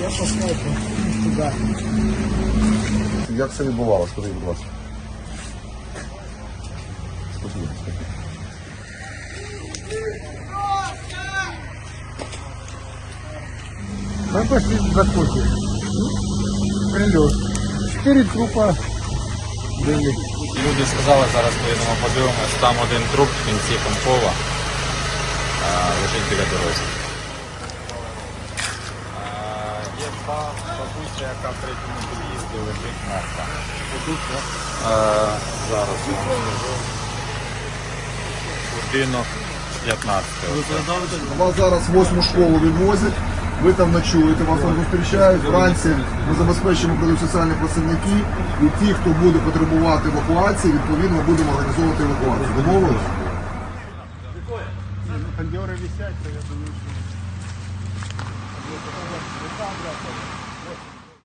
Я послал туда. Як це відбувалося? Скажіть, будь ласка. Скажіть, скажіть. Мы пошли в закуте. Прилет. Четыре трупа были. Люди сказали, зараз поїдемо подивимось, там один труп в кінці Панкова а, лежить біля дороги. Є ба- бабуся, яка в третьому під'їзді лежить мертва. А, Зараз. Будинок 15. Вас зараз восьму школу відвозять, ви там ночуєте, вас там зустрічають. Вранці ми забезпечимо прийдуть соціальні працівники і ті, хто буде потребувати евакуації, відповідно будемо організовувати евакуацію. Домовились? Кондеры висят, я думаю, Congress.